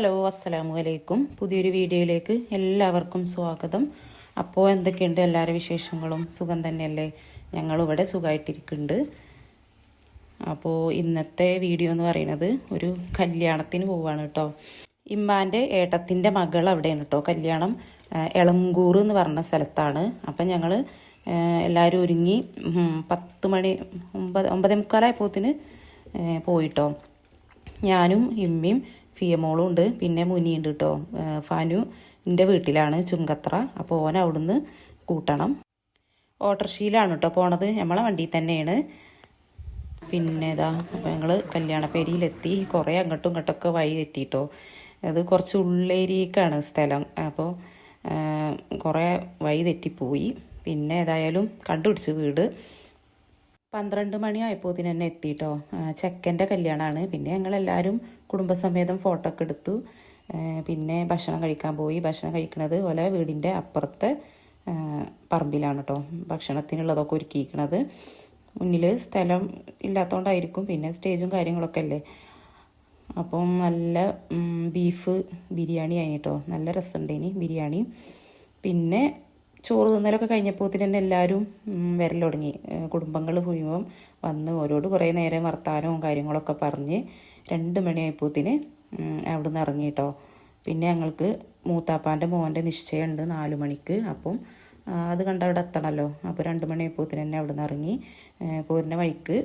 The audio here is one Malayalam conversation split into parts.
ഹലോ അസ്സലാമു അലൈക്കും. പുതിയൊരു വീഡിയോയിലേക്ക് എല്ലാവർക്കും സ്വാഗതം. അപ്പോൾ എന്തൊക്കെയുണ്ട് എല്ലാവരുടെ വിശേഷങ്ങളും? സുഖം തന്നെയല്ലേ? ഞങ്ങളിവിടെ സുഖമായിട്ടിരിക്കുന്നുണ്ട് അപ്പോൾ ഇന്നത്തെ വീഡിയോ എന്ന് പറയുന്നത് ഒരു കല്യാണത്തിന് പോവാണ് കേട്ടോ. ഇമ്മാന്റെ ഏട്ടത്തിന്റെ മകൾ അവിടെയാണ് കേട്ടോ. കല്യാണം എളങ്കൂർ എന്ന് പറഞ്ഞ സ്ഥലത്താണ്. അപ്പം ഞങ്ങൾ എല്ലാവരും ഒരുങ്ങി പത്ത് മണി ഒമ്പത് ഒമ്പതേ മുക്കാലായപ്പോത്തിന് പോയിട്ടോ ഞാനും ഇമ്മയും ഫിയമോളും ഉണ്ട്. പിന്നെ മുനിയുണ്ട് കേട്ടോ ഫാനു എന്റെ വീട്ടിലാണ് ചുങ്കത്ര. അപ്പോൾ ഓൻ അവിടുന്ന് കൂട്ടണം. ഓട്ടർഷീലാണ് കേട്ടോ പോണത്. നമ്മളെ വണ്ടിയിൽ തന്നെയാണ്. പിന്നെ ഇതാ ഞങ്ങൾ കല്യാണപ്പേരിയിലെത്തി. കുറേ അങ്ങോട്ടും ഇങ്ങോട്ടൊക്കെ വഴി തെറ്റിട്ടോ അത് കുറച്ച് ഉള്ളേരിയേക്കാണ് സ്ഥലം. അപ്പോൾ കുറേ വഴി തെറ്റിപ്പോയി. പിന്നെ ഏതായാലും കണ്ടുപിടിച്ച് വീട്. പന്ത്രണ്ട് മണിയായപ്പോൾ തന്നെ എത്തിയിട്ടോ ചെക്കന്റെ കല്യാണമാണ് പിന്നെ ഞങ്ങളെല്ലാവരും കുടുംബസമേതം ഫോട്ടോ ഒക്കെ എടുത്തു. പിന്നെ ഭക്ഷണം കഴിക്കാൻ പോയി. ഭക്ഷണം കഴിക്കുന്നത് പോലെ വീടിന്റെ അപ്പുറത്തെ പറമ്പിലാണ് കേട്ടോ ഭക്ഷണത്തിനുള്ളതൊക്കെ ഒരുക്കിയിരിക്കണത്. മുന്നിൽ സ്ഥലം ഇല്ലാത്തതുകൊണ്ടായിരിക്കും പിന്നെ സ്റ്റേജും കാര്യങ്ങളൊക്കെ അല്ലേ? അപ്പം നല്ല ബീഫ് ബിരിയാണി ആയിട്ടോ. നല്ല നല്ല രസമുണ്ടേനി ബിരിയാണി. പിന്നെ ചോറ് തിന്നലൊക്കെ കഴിഞ്ഞപ്പോൾ തന്നെ എല്ലാവരും വരൽ തുടങ്ങി കുടുംബങ്ങൾ മുഴുവൻ വന്ന് ഓരോട് കുറേ നേരം വർത്താനവും കാര്യങ്ങളൊക്കെ പറഞ്ഞ് രണ്ട് മണിയായപ്പോത്തിന് നിന്ന് ഇറങ്ങി കേട്ടോ പിന്നെ ഞങ്ങൾക്ക് മൂത്താപ്പാന്റെ മോന്റെ നിശ്ചയമുണ്ട് നാല് മണിക്ക്. അപ്പം അത് കണ്ട അവിടെ എത്തണമല്ലോ അപ്പോൾ രണ്ട് മണിയായപ്പോത്തിന് തന്നെ അവിടെ നിന്ന് ഇറങ്ങി പോരുന്ന വഴിക്ക്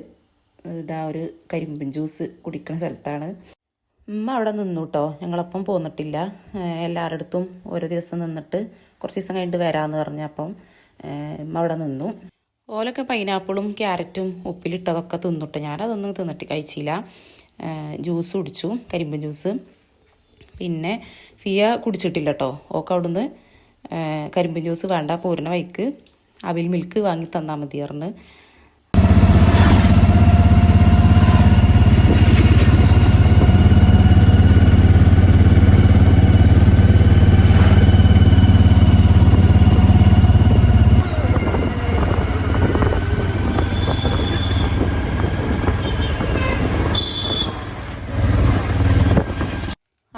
ഇതാ ഒരു കരിമ്പിൻ ജ്യൂസ് കുടിക്കുന്ന സ്ഥലത്താണ്. ഉമ്മ അവിടെ നിന്നു കേട്ടോ ഞങ്ങളപ്പം പോന്നിട്ടില്ല. എല്ലാവരുടെ ഓരോ ദിവസം നിന്നിട്ട് കുറച്ച് ദിവസം കഴിഞ്ഞിട്ട് വരാമെന്ന് പറഞ്ഞപ്പം ഉമ്മ അവിടെ നിന്നു. ഓലൊക്കെ പൈനാപ്പിളും ക്യാരറ്റും ഉപ്പിലിട്ടതൊക്കെ തിന്നിട്ട്. ഞാനതൊന്നും തിന്നിട്ട് കഴിച്ചില്ല. ജ്യൂസ് കുടിച്ചു കരിമ്പൻ ജ്യൂസ്. പിന്നെ ഫിയ കുടിച്ചിട്ടില്ല കേട്ടോ ഓക്ക് അവിടുന്ന് കരിമ്പൻ ജ്യൂസ് വേണ്ട പോരുന്ന വൈക്ക് അവിൽ മിൽക്ക് വാങ്ങി തന്നാൽ മതി പറഞ്ഞ്.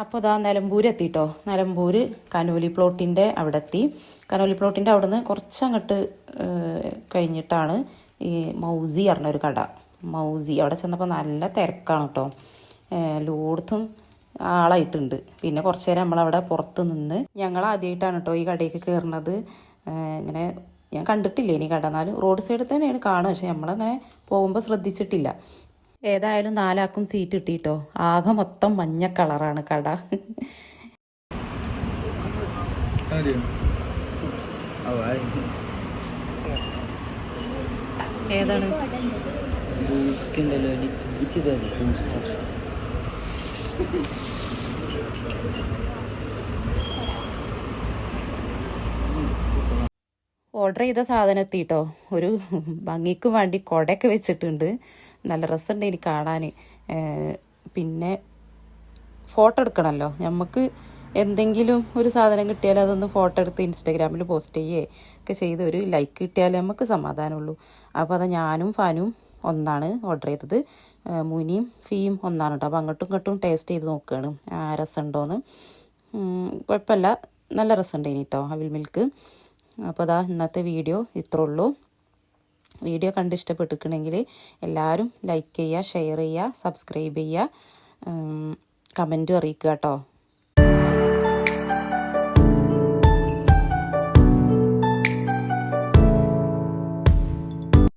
അപ്പോൾ ഇതാ നിലമ്പൂർ എത്തിട്ടോ. നിലമ്പൂർ കനോലി പ്ലോട്ടിന്റെ അവിടെ എത്തി കനോലി പ്ലോട്ടിന്റെ അവിടെ നിന്ന് കുറച്ചങ്ങോട്ട് കഴിഞ്ഞിട്ടാണ് ഈ മൗസി പറഞ്ഞൊരു കട. മൗസി. അവിടെ ചെന്നപ്പോൾ നല്ല തിരക്കാണ് കേട്ടോ ലോടത്തും ആളായിട്ടുണ്ട്. പിന്നെ കുറച്ച് നേരം നമ്മളവിടെ പുറത്ത് നിന്ന് ഞങ്ങൾ ആദ്യമായിട്ടാണ് കേട്ടോ ഈ കടയ്ക്ക് കയറുന്നത് ഇങ്ങനെ ഞാൻ കണ്ടിട്ടില്ല ഇനി കട. എന്നാലും റോഡ് സൈഡിൽ തന്നെയാണ് കാണുക. പക്ഷെ നമ്മളങ്ങനെ പോകുമ്പോൾ ശ്രദ്ധിച്ചിട്ടില്ല. ഏതായാലും നാലാക്കും സീറ്റ് കിട്ടിട്ടോ. ആകെ മൊത്തം മഞ്ഞ കളറാണ് കട? ഏതാണ്? ഓർഡർ ചെയ്ത സാധനം എത്തിട്ടോ. ഒരു ഭംഗിക്ക് വേണ്ടി കൊടയൊക്കെ വെച്ചിട്ടുണ്ട്. നല്ല രസമുണ്ട് എനിക്ക് കാണാൻ പിന്നെ ഫോട്ടോ എടുക്കണമല്ലോ നമുക്ക് എന്തെങ്കിലും ഒരു സാധനം കിട്ടിയാൽ അതൊന്ന് ഫോട്ടോ എടുത്ത് ഇൻസ്റ്റാഗ്രാമിൽ പോസ്റ്റ് ചെയ്യേ. ഒക്കെ ചെയ്ത് ഒരു ലൈക്ക് കിട്ടിയാലേ നമുക്ക് സമാധാനമുള്ളൂ. അപ്പോൾ അത് ഞാനും ഫാനും ഒന്നാണ് ഓർഡർ ചെയ്തത്. മുനിയും ഫീയും ഒന്നാണ് കേട്ടോ അപ്പോൾ അങ്ങോട്ടും ഇങ്ങോട്ടും ടേസ്റ്റ് ചെയ്ത് നോക്കുകയാണ് രസമുണ്ടോയെന്ന് കുഴപ്പമില്ല. നല്ല രസമുണ്ട് ഇനി കേട്ടോ അവിൽ മിൽക്ക് അപ്പോൾ അതാ ഇന്നത്തെ വീഡിയോ ഇത്രേ ഉള്ളൂ. വീഡിയോ കണ്ട് ഇഷ്ടപ്പെട്ടിട്ടുണ്ടെങ്കിൽ എല്ലാവരും ലൈക്ക് ചെയ്യുക ഷെയർ ചെയ്യുക സബ്സ്ക്രൈബ് ചെയ്യുക. കമന്റും അറിയിക്കുക കേട്ടോ.